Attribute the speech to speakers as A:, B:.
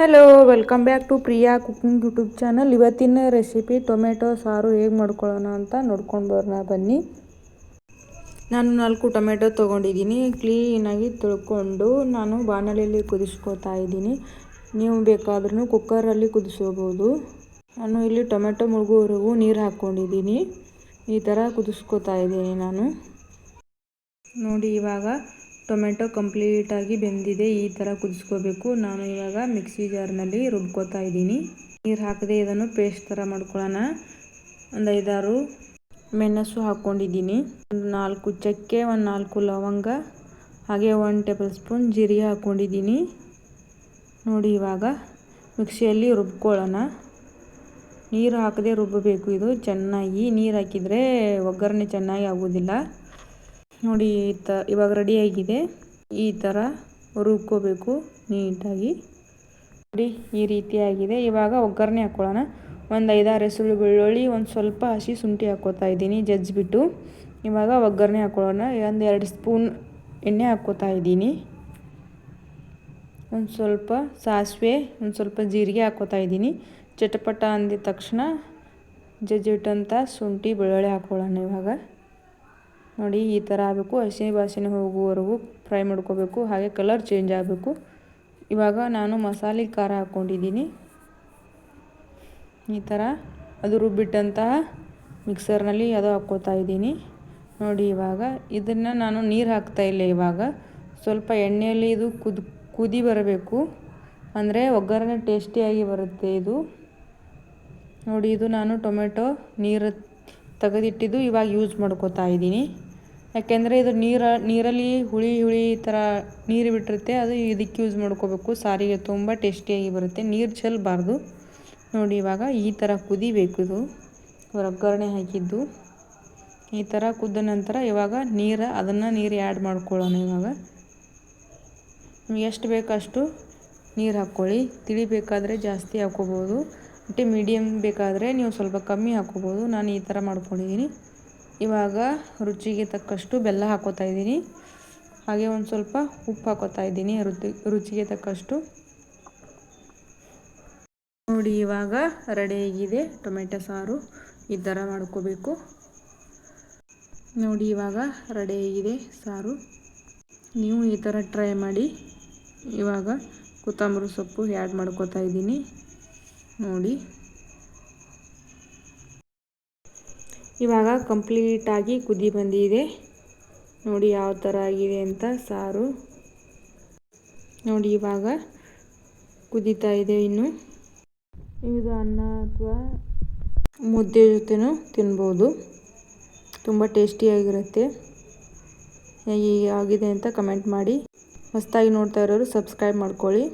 A: Hello welcome back to Priya cooking YouTube channel ಇವತ್ತಿನ recipe tomato ಸಾರು ಹೇಗೆ ಮಾಡ್ಕೊಳ್ಳೋಣ ಅಂತ ನೋಡ್ಕೊಂಡು ಬರೋಣ, ಬನ್ನಿ. ನಾನು ನಾಲ್ಕು ಟೊಮೆಟೊ ತೊಗೊಂಡಿದ್ದೀನಿ. ಕ್ಲೀನಾಗಿ ತೊಳ್ಕೊಂಡು ನಾನು ಬಾಣಲೆಯಲ್ಲಿ ಕುದಿಸ್ಕೋತಾ ಇದ್ದೀನಿ. ನೀವು ಬೇಕಾದ್ರೂ ಕುಕ್ಕರಲ್ಲಿ ಕುದಿಸ್ಕೋಬೋದು. ನಾನು ಇಲ್ಲಿ ಟೊಮೆಟೊ ಮುಳುಗುವವರೆಗೂ ನೀರು ಹಾಕ್ಕೊಂಡಿದ್ದೀನಿ. ಈ ಥರ ಕುದಿಸ್ಕೊತಾ ಇದ್ದೀನಿ ನಾನು. ನೋಡಿ, ಇವಾಗ ಟೊಮೆಟೊ ಕಂಪ್ಲೀಟಾಗಿ ಬೆಂದಿದೆ, ಈ ಥರ ಕುದಿಸ್ಕೋಬೇಕು. ನಾನು ಇವಾಗ ಮಿಕ್ಸಿ ಜಾರ್ನಲ್ಲಿ ರುಬ್ಕೋತಾ ಇದ್ದೀನಿ. ನೀರು ಹಾಕದೆ ಇದನ್ನು ಪೇಸ್ಟ್ ಥರ ಮಾಡ್ಕೊಳ್ಳೋಣ. ಒಂದು ಐದಾರು ಮೆಣಸು ಹಾಕ್ಕೊಂಡಿದ್ದೀನಿ. ಒಂದು ನಾಲ್ಕು ಚಕ್ಕೆ, ಒಂದು ನಾಲ್ಕು ಲವಂಗ, ಹಾಗೆ ಒನ್ ಟೇಬಲ್ ಸ್ಪೂನ್ ಜೀರಿಗೆ ಹಾಕ್ಕೊಂಡಿದ್ದೀನಿ. ನೋಡಿ ಇವಾಗ ಮಿಕ್ಸಿಯಲ್ಲಿ ರುಬ್ಕೊಳ್ಳೋಣ. ನೀರು ಹಾಕದೆ ರುಬ್ಬಬೇಕು. ಇದು ಚೆನ್ನಾಗಿ ನೀರು ಹಾಕಿದರೆ ಒಗ್ಗರಣೆ ಚೆನ್ನಾಗಿ ಆಗೋದಿಲ್ಲ. ನೋಡಿ, ಈ ತ, ಇವಾಗ ರೆಡಿಯಾಗಿದೆ ಈ ಥರ ರುಬ್ಕೋಬೇಕು ನೀಟಾಗಿ. ನೋಡಿ, ಈ ರೀತಿಯಾಗಿದೆ ಇವಾಗ ಒಗ್ಗರಣೆ ಹಾಕ್ಕೊಳ್ಳೋಣ ಒಂದು ಐದಾರು ಹೆಸರು ಬೆಳ್ಳುಳ್ಳಿ, ಒಂದು ಸ್ವಲ್ಪ ಹಸಿ ಶುಂಠಿ ಹಾಕ್ಕೋತಾ ಇದ್ದೀನಿ, ಜಜ್ಜಿಬಿಟ್ಟು. ಇವಾಗ ಒಗ್ಗರಣೆ ಹಾಕ್ಕೊಳ್ಳೋಣ ಒಂದು ಎರಡು ಸ್ಪೂನ್ ಎಣ್ಣೆ ಹಾಕ್ಕೋತಾ ಇದ್ದೀನಿ. ಒಂದು ಸ್ವಲ್ಪ ಸಾಸಿವೆ, ಒಂದು ಸ್ವಲ್ಪ ಜೀರಿಗೆ ಹಾಕ್ಕೋತಾ ಇದ್ದೀನಿ. ಚಟಪಟ ಅಂದಿದ ತಕ್ಷಣ ಜಜ್ಜಿಟ್ಟಂಥ ಶುಂಠಿ, ಬೆಳ್ಳುಳ್ಳಿ ಹಾಕ್ಕೊಳ್ಳೋಣ ಇವಾಗ. ನೋಡಿ, ಈ ಥರ ಆಗಬೇಕು. ಹಸಿ ಬಾಸಿನ ಹೋಗುವವರೆಗೂ ಫ್ರೈ ಮಾಡ್ಕೋಬೇಕು. ಹಾಗೆ ಕಲರ್ ಚೇಂಜ್ ಆಗಬೇಕು. ಇವಾಗ ನಾನು ಮಸಾಲೆ ಖಾರ ಹಾಕ್ಕೊಂಡಿದ್ದೀನಿ. ಈ ಥರ ಅದು ರುಬ್ಬಿಟ್ಟಂತಹ ಮಿಕ್ಸರ್ನಲ್ಲಿ ಅದು ಹಾಕ್ಕೋತಾ ಇದ್ದೀನಿ. ನೋಡಿ, ಇವಾಗ ಇದನ್ನು ನಾನು ನೀರು ಹಾಕ್ತಾ ಇಲ್ಲ ಇವಾಗ. ಸ್ವಲ್ಪ ಎಣ್ಣೆಯಲ್ಲಿ ಇದು ಕುದ್, ಕುದಿ ಬರಬೇಕು. ಅಂದರೆ ಒಗ್ಗರಣೆ ಟೇಸ್ಟಿಯಾಗಿ ಬರುತ್ತೆ ಇದು. ನೋಡಿ, ಇದು ನಾನು ಟೊಮೆಟೊ ನೀರು ತೆಗೆದಿಟ್ಟಿದ್ದು ಇವಾಗ ಯೂಸ್ ಮಾಡ್ಕೋತಾ ಇದ್ದೀನಿ. ಯಾಕೆಂದರೆ ಇದು ನೀರ, ನೀರಲ್ಲಿ ಹುಳಿ ಹುಳಿ ಥರ ನೀರು ಬಿಟ್ಟಿರುತ್ತೆ, ಅದು ಇದಕ್ಕೆ ಯೂಸ್ ಮಾಡ್ಕೋಬೇಕು. ಸಾರಿಗೆ ತುಂಬ ಟೇಸ್ಟಿಯಾಗಿ ಬರುತ್ತೆ. ನೀರು ಚೆಲ್ಲಬಾರ್ದು ನೋಡಿ ಇವಾಗ ಈ ಥರ ಕುದಿಬೇಕು ಇದು. ಒಗ್ಗರಣೆ ಹಾಕಿದ್ದು. ಈ ಥರ ಕುದ್ದ ನಂತರ ಇವಾಗ ನೀರು, ಅದನ್ನು ನೀರು ಆ್ಯಡ್ ಮಾಡ್ಕೊಳ್ಳೋಣ ಇವಾಗ. ನಿಮ್ಗೆ ಎಷ್ಟು ಬೇಕಷ್ಟು ನೀರು ಹಾಕ್ಕೊಳ್ಳಿ. ತಿಳಿ ಬೇಕಾದರೆ ಜಾಸ್ತಿ ಹಾಕ್ಕೋಬೋದು. ಮತ್ತು ಮೀಡಿಯಮ್ ಬೇಕಾದರೆ ನೀವು ಸ್ವಲ್ಪ ಕಮ್ಮಿ ಹಾಕ್ಕೋಬೋದು. ನಾನು ಈ ಥರ ಮಾಡ್ಕೊಂಡಿದ್ದೀನಿ ಇವಾಗ ರುಚಿಗೆ ತಕ್ಕಷ್ಟು ಬೆಲ್ಲ ಹಾಕೋತಾ ಇದ್ದೀನಿ. ಹಾಗೆ ಒಂದು ಸ್ವಲ್ಪ ಉಪ್ಪು ಹಾಕೋತಾ ಇದ್ದೀನಿ ರುಚಿ, ರುಚಿಗೆ ತಕ್ಕಷ್ಟು. ನೋಡಿ ಇವಾಗ ರೆಡಿಯಾಗಿದೆ ಟೊಮೆಟೊ ಸಾರು. ಈ ಥರ ಮಾಡ್ಕೋಬೇಕು. ನೋಡಿ ಇವಾಗ ರೆಡಿಯಾಗಿದೆ ಸಾರು. ನೀವು ಈ ಥರ ಟ್ರೈ ಮಾಡಿ. ಇವಾಗ ಕೊತ್ತಂಬರಿ ಸೊಪ್ಪು ಆ್ಯಡ್ ಮಾಡ್ಕೋತಾ ಇದ್ದೀನಿ. ನೋಡಿ. ಇವಾಗ ಕಂಪ್ಲೀಟಾಗಿ ಕುದಿ ಬಂದಿದೆ. ನೋಡಿ ಯಾವ ಥರ ಆಗಿದೆ ಅಂತ ಸಾರು. ನೋಡಿ ಇವಾಗ ಕುದೀತಾ ಇದೆ ಇನ್ನು. ಇದು ಅನ್ನ ಅಥವಾ ಮುದ್ದೆ ಜೊತೆನೂ ತಿನ್ಬೋದು. ತುಂಬ ಟೇಸ್ಟಿಯಾಗಿರುತ್ತೆ. ಹೇಗೆ ಆಗಿದೆ ಅಂತ ಕಮೆಂಟ್ ಮಾಡಿ. ಹೊಸದಾಗಿ ನೋಡ್ತಾ ಇರೋರು ಸಬ್ಸ್ಕ್ರೈಬ್ ಮಾಡ್ಕೊಳ್ಳಿ.